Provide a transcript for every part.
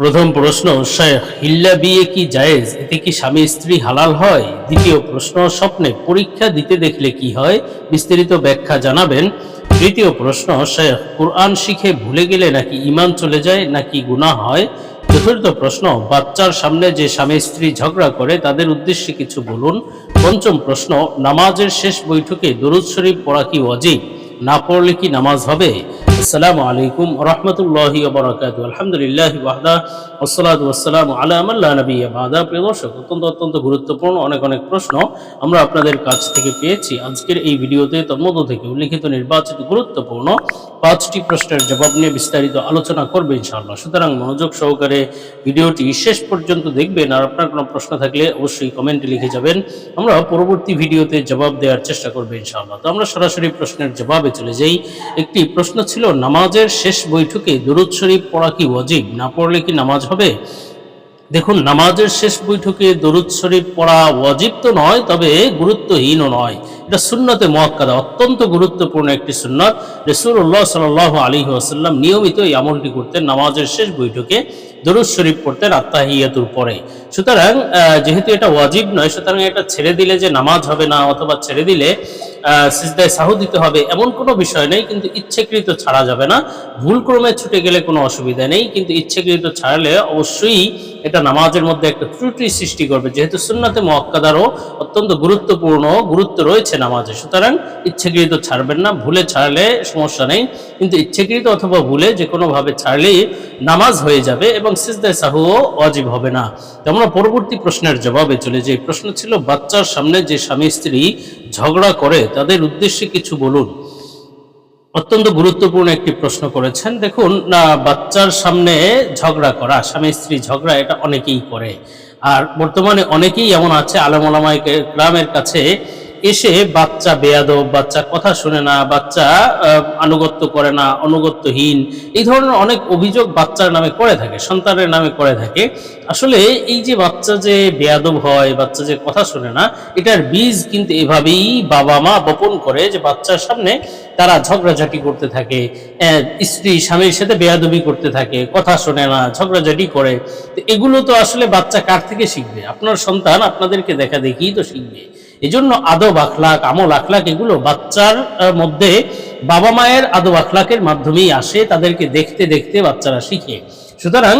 প্রথম প্রশ্ন শেখ হিল্লা বিয়ে কি জায়েজ? এতে কি স্বামী স্ত্রী হালাল হয়? দ্বিতীয় প্রশ্ন, স্বপ্নে পরীক্ষা দিতে দেখলে কি হয়? বিস্তারিত ব্যাখ্যা জানাবেন। তৃতীয় প্রশ্ন শেখ কোরআন শিখে ভুলে গেলে নাকি ইমান চলে যায়, নাকি গুনাহ হয়? চতুর্থ প্রশ্ন, বাচ্চার সামনে যে স্বামী স্ত্রী ঝগড়া করে, তাদের উদ্দেশ্যে কিছু বলুন? পঞ্চম প্রশ্ন, নামাজের শেষ বৈঠকে দরুদ শরীফ পড়া কি অজিব না পড়লে কি নামাজ হবে? আসসালামু আলাইকুম রহমতুল্লাহি বরাকাতু আলহামদুলিল্লাহ ওয়াহদা ওসসালাতু ওয়াসসালামু আলা মান লা নাবিয়্যা বাদা। প্রিয় অত্যন্ত অত্যন্ত গুরুত্বপূর্ণ অনেক অনেক প্রশ্ন আমরা আপনাদের কাছ থেকে পেয়েছি। আজকের এই ভিডিওতে তন্মধ্য থেকে উল্লিখিত নির্বাচিত গুরুত্বপূর্ণ পাঁচটি প্রশ্নের জবাব নিয়ে বিস্তারিত আলোচনা করবে ইনশাআল্লাহ। সুতরাং মনোযোগ সহকারে ভিডিওটি শেষ পর্যন্ত দেখবেন আর আপনার কোনো প্রশ্ন থাকলে অবশ্যই কমেন্টে লিখে যাবেন। আমরা পরবর্তী ভিডিওতে জবাব দেওয়ার চেষ্টা করব ইনশাআল্লাহ। তো আমরা সরাসরি প্রশ্নের জবাবে চলে যাই। একটি প্রশ্ন ছিল নামাজের শেষ বৈঠকে দরুদ শরীফ পড়া কি ওয়াজিব? না পড়লে কি নামাজ হবে? দেখুন, নামাজের শেষ বৈঠকে দরুদ শরীফ পড়া ওয়াজিব তো নয়, তবে গুরুত্বহীনও নয়। এটা সুন্নতে মোয়াক্কাদা, অত্যন্ত গুরুত্বপূর্ণ একটি সুন্নত। রসুল্লাহ সাল আলী আসাল্লাম নিয়মিত এই আমলটি করতেন, নামাজের শেষ বৈঠকে দরুদ শরীফ পড়তেন আত্মাহিয়াতুর পরে। সুতরাং যেহেতু এটা ওয়াজিব নয়, সুতরাং এটা ছেড়ে দিলে যে নামাজ হবে না অথবা ছেড়ে দিলে সিজদায় সাহু দিতে হবে এমন কোনো বিষয় নেই, কিন্তু ইচ্ছেকৃত ছাড়া যাবে না। ভুল ক্রমে ছুটে গেলে কোনো অসুবিধা নেই, কিন্তু ইচ্ছাকৃত ছাড়লে অবশ্যই এটা নামাজের মধ্যে একটা ত্রুটি সৃষ্টি করবে। যেহেতু সুন্নাতে মক্কাদারও অত্যন্ত গুরুত্বপূর্ণ, গুরুত্ব রয়েছে নামাজে। সুতরাং ইচ্ছাকৃত ছাড়বেন না, ভুলে ছাড়লে সমস্যা নেই। কিন্তু ইচ্ছাকৃত অথবা ভুলে যে কোনোভাবে ছাড়লেই নামাজ হয়ে যাবে এবং সিজদায় সাহুও অজীব হবে না। আমরা পরবর্তী প্রশ্নের জবাবে চলে যাই। প্রশ্ন ছিল, বাচ্চার সামনে যে স্বামী স্ত্রী ঝগড়া করে, তাদের উদ্দেশ্যে কিছু বলুন। অত্যন্ত গুরুত্বপূর্ণ একটি প্রশ্ন করেছেন। দেখুন, না, বাচ্চার সামনে ঝগড়া করা, স্বামী স্ত্রী ঝগড়া, এটা অনেকেই করে। আর বর্তমানে অনেকেই এমন আছে আলমালামায় গ্রামের কাছে এসে বাচ্চা বেয়াদব, বাচ্চা কথা শুনে না, বাচ্চা আনুগত্য করে না, অনুগত্যহীন, এই ধরনের অনেক অভিযোগ বাচ্চার নামে করে থাকে, সন্তানের নামে করে থাকে। আসলে এই যে বাচ্চা যে বেয়াদব হয়, বাচ্চা যে কথা শুনে না, এটার বীজ কিন্তু এভাবেই বাবা মা বপন করে যে বাচ্চার সামনে তারা ঝগড়াঝাটি করতে থাকে স্ত্রী স্বামীর সাথে বেয়াদবি করতে থাকে, কথা শোনে না, ঝগড়াঝাটি করে। তো এগুলো তো আসলে বাচ্চা কার থেকে শিখবে? আপনার সন্তান আপনাদেরকে দেখা দেখেই তো শিখবে। এজন্য আদব আখলাক, আমল আখলাক এগুলো বাচ্চার মধ্যে বাবা মায়ের আদব আখলাকের মাধ্যমেই আসে, তাদেরকে দেখতে দেখতে বাচ্চারা শিখে। সুতরাং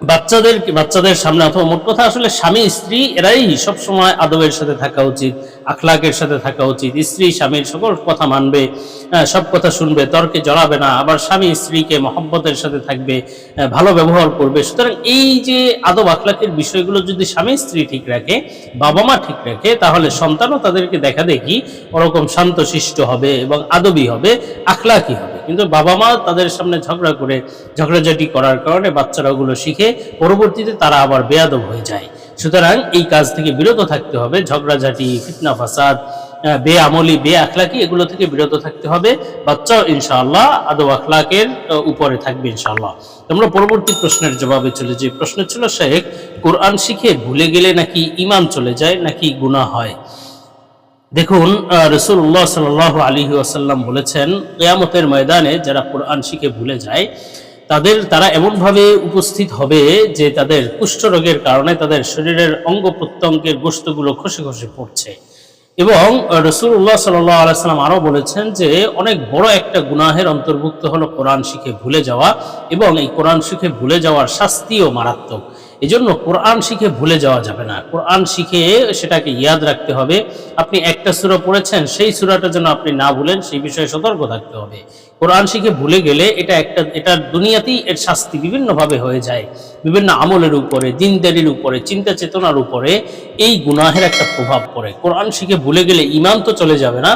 বাচ্চাদের বাচ্চাদের সামনে অথবা মোট কথা আসলে স্বামী, স্ত্রী, এরাই সব সময় আদবের সাথে থাকা উচিত, আখলাকের সাথে থাকা উচিত। স্ত্রী, স্বামীর সকল কথা মানবে সব কথা শুনবে, তর্কে জড়াবে না, আবার স্বামী, স্ত্রীকে মহব্বতের সাথে থাকবে ভালো ব্যবহার করবে। সুতরাং এই যে আদব আখলাকের বিষয়গুলো যদি স্বামী, স্ত্রী ঠিক রাখে, বাবা মা ঠিক রাখে, তাহলে সন্তানও তাদেরকে দেখা দেখি ওরকম শান্তশিষ্ট হবে এবং আদবি হবে, আখলাকি হবে। কিন্তু বাবা মা তাদের সামনে ঝগড়া করে ঝগড়াঝাটি করার কারণে বাচ্চারা ওগুলো শিখে পরবর্তীতে তারা আবার বেয়াদব হয়ে যায়। সুতরাং এই কাজ থেকে বিরত থাকতে হবে, ঝগড়াঝাটি, ফিতনা, ফাসাদ বে আমলি বে আখলাকি এগুলো থেকে বিরত থাকতে হবে। বাচ্চাও ইনশাআল্লাহ আদব আখলাকের উপরে থাকবে ইনশাআল্লাহ। আমরা পরবর্তী প্রশ্নের জবাবে চলে যে প্রশ্ন ছিল, শেখ, কোরআন শিখে ভুলে গেলে নাকি ইমান চলে যায়, নাকি গুনাহ হয়? দেখুন রসুল্লাহ সাল আলী আসাল্লাম বলেছেন, কেয়ামতের ময়দানে যারা কোরআন শিখে ভুলে যায়, তাদের তারা এমনভাবে উপস্থিত হবে যে তাদের কুষ্ঠরোগের কারণে তাদের শরীরের অঙ্গ প্রত্যঙ্গের গোস্তগুলো খসে খসে পড়ছে। এবং রসুল্লাহ সাল্লাহ আলাইসাল্লাম আরও বলেছেন যে, অনেক বড় একটা গুনাহের অন্তর্ভুক্ত হলো কোরআন শিখে ভুলে যাওয়া, এবং এই কোরআন শিখে ভুলে যাওয়ার শাস্তিও মারাত্মক। এই জন্য কোরআন শিখে ভুলে যাওয়া যাবে না। কোরআন শিখে সেটাকে ইয়াদ রাখতে হবে। আপনি একটা সুরা পড়েছেন, সেই সুরাটা যেন আপনি না ভুলেন, সেই বিষয়ে সতর্ক থাকতে হবে। কোরআন শিখে ভুলে গেলে এটা একটা, এটা দুনিয়াতেই এর শাস্তি বিভিন্নভাবে হয়ে যায়। বিভিন্ন আমলের উপরে, দিনদারির উপরে, চিন্তা চেতনার উপরে এই গুনাহের একটা প্রভাব পড়ে। কোরআন শিখে ভুলে গেলে ইমান তো চলে যাবে না।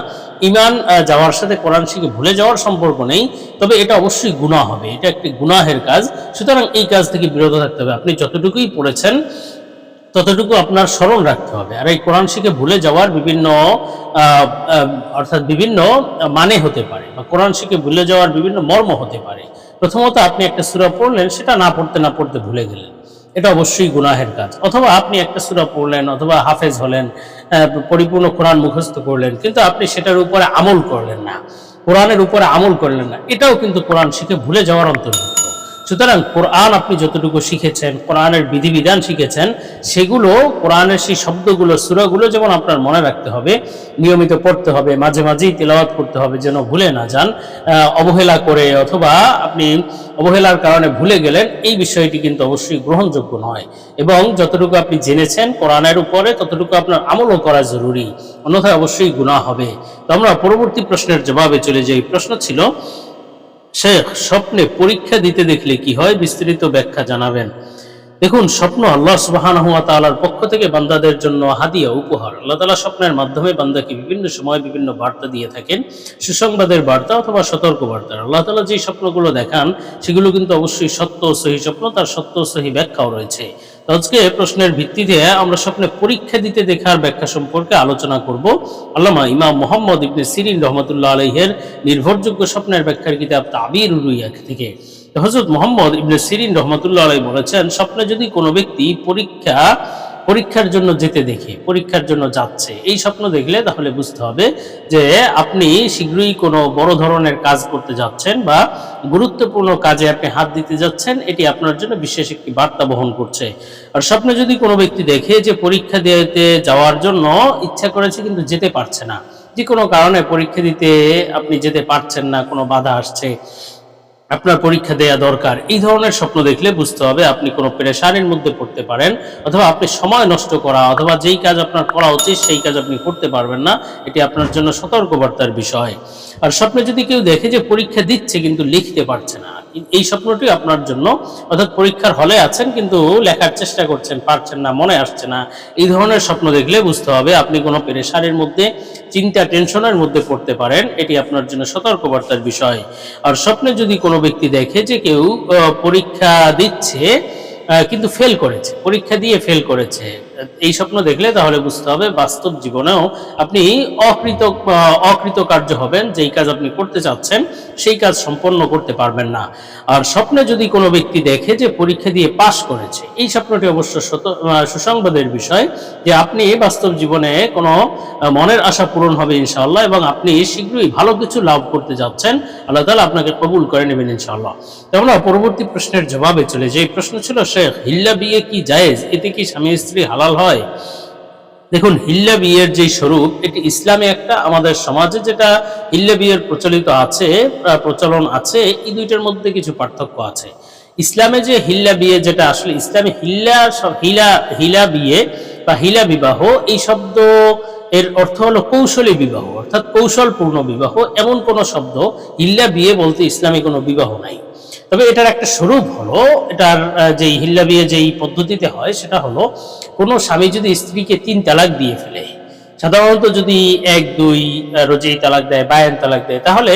ইমান যাওয়ার সাথে কোরআন শিখে ভুলে যাওয়ার সম্পর্ক নেই, তবে এটা অবশ্যই গুনাহ হবে। এটা একটি গুনাহের কাজ। সুতরাং এই কাজ থেকে বিরত থাকতে হবে। আপনি যতটুকুই পড়েছেন ততটুকু আপনার স্মরণ রাখতে হবে। আর এই কোরআন শিখে ভুলে যাওয়ার বিভিন্ন অর্থাৎ বিভিন্ন মানে হতে পারে বা কোরআন শিখে ভুলে যাওয়ার বিভিন্ন মর্ম হতে পারে। প্রথমত আপনি একটা সুরা পড়লেন, সেটা না পড়তে না পড়তে ভুলে গেলেন। এটা অবশ্যই গুনাহের কাজ। অথবা আপনি একটা সুরা পড়লেন, অথবা হাফেজ হলেন পরিপূর্ণ কোরআন মুখস্থ করলেন, কিন্তু আপনি সেটার উপরে আমল করলেন না। কোরআনের উপরে আমল করলেন না। এটাও কিন্তু কোরআন শিখে ভুলে যাওয়ার অন্তর্ভুক্ত। সুতরাং কোরআন আপনি যতটুকু শিখেছেন, কোরআনের বিধিবিধান শিখেছেন, সেগুলো কোরআনের সেই শব্দগুলো, সুরাগুলো যেমন আপনার মনে রাখতে হবে, নিয়মিত পড়তে হবে, মাঝে মাঝেই তেলাওয়াত করতে হবে, যেন ভুলে না যান অবহেলা করে অথবা আপনি অবহেলার কারণে ভুলে গেলেন, এই বিষয়টি কিন্তু অবশ্যই গ্রহণযোগ্য নয়। এবং যতটুকু আপনি জেনেছেন কোরআনের উপরে, ততটুকু আপনার আমলও করা জরুরি। অন্যথায় অবশ্যই গুনাহ হবে। তো আমরা পরবর্তী প্রশ্নের জবাবে চলে যাই। প্রশ্ন ছিল শেখ স্বপ্নে পরীক্ষা দিতে দেখলে কি হয় বিস্তৃত ব্যাখ্যা জানাবেন। দেখুন, স্বপ্ন আল্লাহ সুবহানাহু ওয়া তাআলার পক্ষ থেকে বান্দাদের জন্য হাদিয়া, উপহার। আল্লাহ তাআলা স্বপ্নের মাধ্যমে বান্দাকে বিভিন্ন সময় বিভিন্ন বার্তা দিয়ে থাকেন। সুসংবাদের বার্তা অথবা সতর্ক বার্তা আল্লাহ তাআলা যে স্বপ্নগুলো দেখান, সেগুলো কিন্তু অবশ্যই সত্য সহি স্বপ্ন, তার সত্য সহি ব্যাখ্যাও রয়েছে। আজকে প্রশ্নের ভিত্তিতে আমরা স্বপ্নে পরীক্ষা দিতে দেখার ব্যাখ্যা সম্পর্কে আলোচনা করব। আল্লামা ইমাম মোহাম্মদ ইবনে সিরিন রহমতুল্লাহ আলহের নির্ভরযোগ্য স্বপ্নের ব্যাখ্যার কিতাব তাবির রুইয়া থেকে। হজরত মোহাম্মদ ইবনে সিরিন রহমতুল্লাহ আলাই বলেছেন, স্বপ্নে যদি কোনো ব্যক্তি পরীক্ষা পরীক্ষার জন্য যেতে দেখে, পরীক্ষার জন্য যাচ্ছে। এই স্বপ্ন দেখলে তাহলে বুঝতে হবে যে আপনি শীঘ্রই কোনো বড় ধরনের কাজ করতে যাচ্ছেন বা গুরুত্বপূর্ণ কাজে আপনি হাত দিতে যাচ্ছেন, এটি আপনার জন্য বিশেষ একটি বার্তা বহন করছে। আর স্বপ্নে যদি কোনো ব্যক্তি দেখে যে পরীক্ষা দিতে যাওয়ার জন্য ইচ্ছা করেছে কিন্তু যেতে পারছে না, যে কোনো কারণে পরীক্ষা দিতে আপনি যেতে পারছেন না, কোনো বাধা আসছে আপনার পরীক্ষা দেয়া দরকার। এই ধরনের স্বপ্ন দেখলে বুঝতে হবে আপনি কোনো প্রেশারের মধ্যে পড়তে পারেন অথবা আপনি সময় নষ্ট করা অথবা যেই কাজ আপনার করা উচিত সেই কাজ আপনি করতে পারবেন না, এটি আপনার জন্য সতর্কবার্তার বিষয়। আর স্বপ্নে যদি কেউ দেখে যে পরীক্ষা দিচ্ছে কিন্তু লিখতে পারছে না এই স্বপ্নটি আপনার জন্য। অর্থাৎ পরীক্ষার হলে আছেন কিন্তু লেখার চেষ্টা করছেন, পারছেন না, মনে আসছে না। এই ধরনের স্বপ্ন দেখলে বুঝতে হবে আপনি কোনো প্রেশারের মধ্যে, চিন্তা, টেনশনের মধ্যে পড়তে পারেন। এটি আপনার জন্য সতর্কবার্তার বিষয়। আর স্বপ্নে যদি কোনো ব্যক্তি দেখে যে কেউ পরীক্ষা দিচ্ছে কিন্তু ফেল করেছে, পরীক্ষা দিয়ে ফেল করেছে এই স্বপ্ন দেখলে তাহলে বুঝতে হবে বাস্তব জীবনেও আপনি অকৃত, অকৃতকার্য হবেন, যেই কাজ আপনি করতে চাচ্ছেন, সেই কাজ সম্পন্ন করতে পারবেন না। আর স্বপ্নে যদি কোনো ব্যক্তি দেখে যে পরীক্ষা দিয়ে পাশ করেছে, এই স্বপ্নটি অবশ্য সুসংবাদের বিষয় যে আপনি বাস্তব জীবনে কোনো মনের আশা পূরণ হবে ইনশাআল্লাহ এবং আপনি শীঘ্রই ভালো কিছু লাভ করতে যাচ্ছেন, আল্লাহ তাআলা আপনাকে কবুল করে নেবেন ইনশাআল্লাহ। তো পরবর্তী প্রশ্নের জবাবে চলে যে প্রশ্ন ছিল, শেখ, হিল্লা বিয়ে কি জায়েজ? এতে কি স্বামী স্ত্রী হালাল হয়। দেখুন, হিল্লা বিয়ের যে স্বরূপ, এটি ইসলামে একটা, আমাদের সমাজে যেটা হিল্লা বিয়ের প্রচলিত আছে প্রচলন আছে, এই দুইটার মধ্যে কিছু পার্থক্য আছে। ইসলামে যে হিল্লা বিয়ে, যেটা আসলে ইসলামে হিল্লা হিলা হিলা বিয়ে বা হিলা বিবাহ, এই শব্দ এর অর্থ হলো কৌশলী বিবাহ, অর্থাৎ কৌশলপূর্ণ বিবাহ। এমন কোন শব্দ, হিল্লা বিয়ে বলতে ইসলামে কোনো বিবাহ নাই। তবে এটার একটা স্বরূপ হলো, এটার যেই হিল্লা বিয়ে যেই পদ্ধতিতে হয়, সেটা হলো কোনো স্বামী যদি স্ত্রীকে তিন তালাক দিয়ে ফেলে, সাধারণত যদি এক, দুই রোজেই তালাক দেয়, বায়ান তালাক দেয়, তাহলে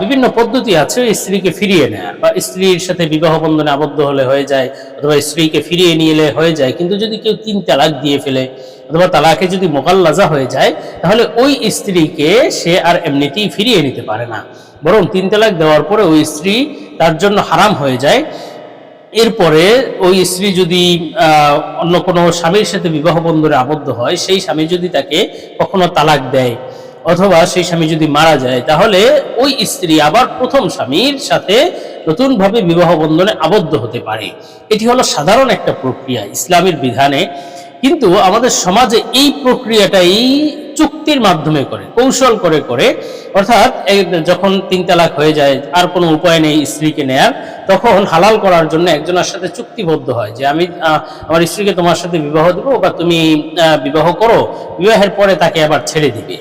বিভিন্ন পদ্ধতি আছে স্ত্রীকে ফিরিয়ে নেয় বা স্ত্রীর সাথে বিবাহ বন্ধনে আবদ্ধ হলে হয়ে যায়, অথবা স্ত্রীকে ফিরিয়ে নিয়ে হয়ে যায়, কিন্তু যদি কেউ তিন তালাক দিয়ে ফেলে অথবা তালাকে যদি মোকাল্লাজা হয়ে যায়, তাহলে ওই স্ত্রীকে সে আর এমনিতেই ফিরিয়ে নিতে পারে না। বরং তিন তালাক দেওয়ার পরে ওই স্ত্রী তার জন্য হারাম হয়ে যায়। এরপরে ওই স্ত্রী যদি অন্য কোনো স্বামীর সাথে বিবাহ বন্ধনে আবদ্ধ হয়, সেই স্বামী যদি তাকে কখনো তালাক দেয় অথবা সেই স্বামী যদি মারা যায়, তাহলে ওই স্ত্রী আবার প্রথম স্বামীর সাথে নতুনভাবে বিবাহ বন্ধনে আবদ্ধ হতে পারে। এটি হলো সাধারণ একটা প্রক্রিয়া ইসলামের বিধানে। কিন্তু আমাদের সমাজে এই প্রক্রিয়াটাই চুক্তির মাধ্যমে করে, কৌশল করে করে। অর্থাৎ যখন তিন তালাক হয়ে যায়, আর কোনো উপায় নেই স্ত্রীকে নেয়ার, তখন হালাল করার জন্য একজনের সাথে চুক্তিবদ্ধ হয় যে, আমি আমার স্ত্রীকে তোমার সাথে বিবাহ দেবো বা তুমি বিবাহ করো। বিবাহের পরে তাকে আবার ছেড়ে দিবে।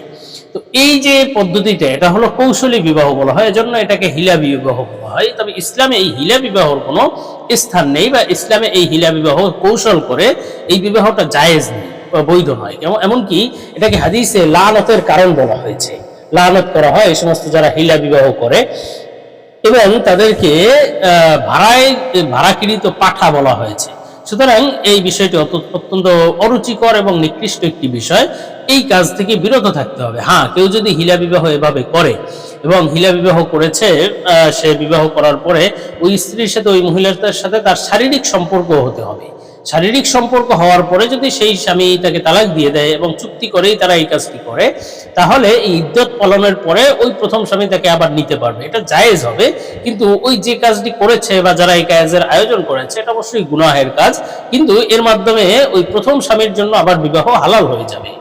তো এই যে পদ্ধতিটা, এটা হলো কৌশলী বিবাহ বলা হয়, এজন্য এটাকে হিলা বিবাহ বলা হয়। তবে ইসলামে এই হিলা বিবাহর কোনো স্থান নেই বা ইসলামে এই হিলা বিবাহ কৌশল করে এই বিবাহটা জায়েজ নেই বা বৈধ নয়। এমন- এমনকি এটাকে হাদিসে লালতের কারণ বলা হয়েছে। লালত করা হয় এই সমস্ত যারা হিলা বিবাহ করে এবং তাদেরকে ভাড়ায়, ভাড়াকৃত পাঠা বলা হয়েছে। সুতরাং এই বিষয়টি অত- অত্যন্ত অরুচিকর এবং নিকৃষ্ট একটি বিষয়। এই কাজ থেকে বিরত থাকতে হবে। হ্যাঁ কেউ যদি হিলা বিবাহ এভাবে করে এবং হিলা বিবাহ করেছে সে বিবাহ করার পরে ওই স্ত্রীর সাথে, ওই মহিলার সাথে তার শারীরিক সম্পর্ক হতে হবে। শারীরিক সম্পর্ক হওয়ার পরে যদি সেই স্বামী তাকে তালাক দিয়ে দেয় এবং চুক্তি করেই তারা এই কাজটি করে, তাহলে এই ইদ্যত পালনের পরে ওই প্রথম স্বামী তাকে আবার নিতে পারবে। এটা জায়েজ হবে, কিন্তু ওই যে কাজটি করেছে বা যারা এই কাজের আয়োজন করেছে, এটা অবশ্যই গুনাহের কাজ, কিন্তু এর মাধ্যমে ওই প্রথম স্বামীর জন্য আবার বিবাহ হালাল হয়ে যাবে।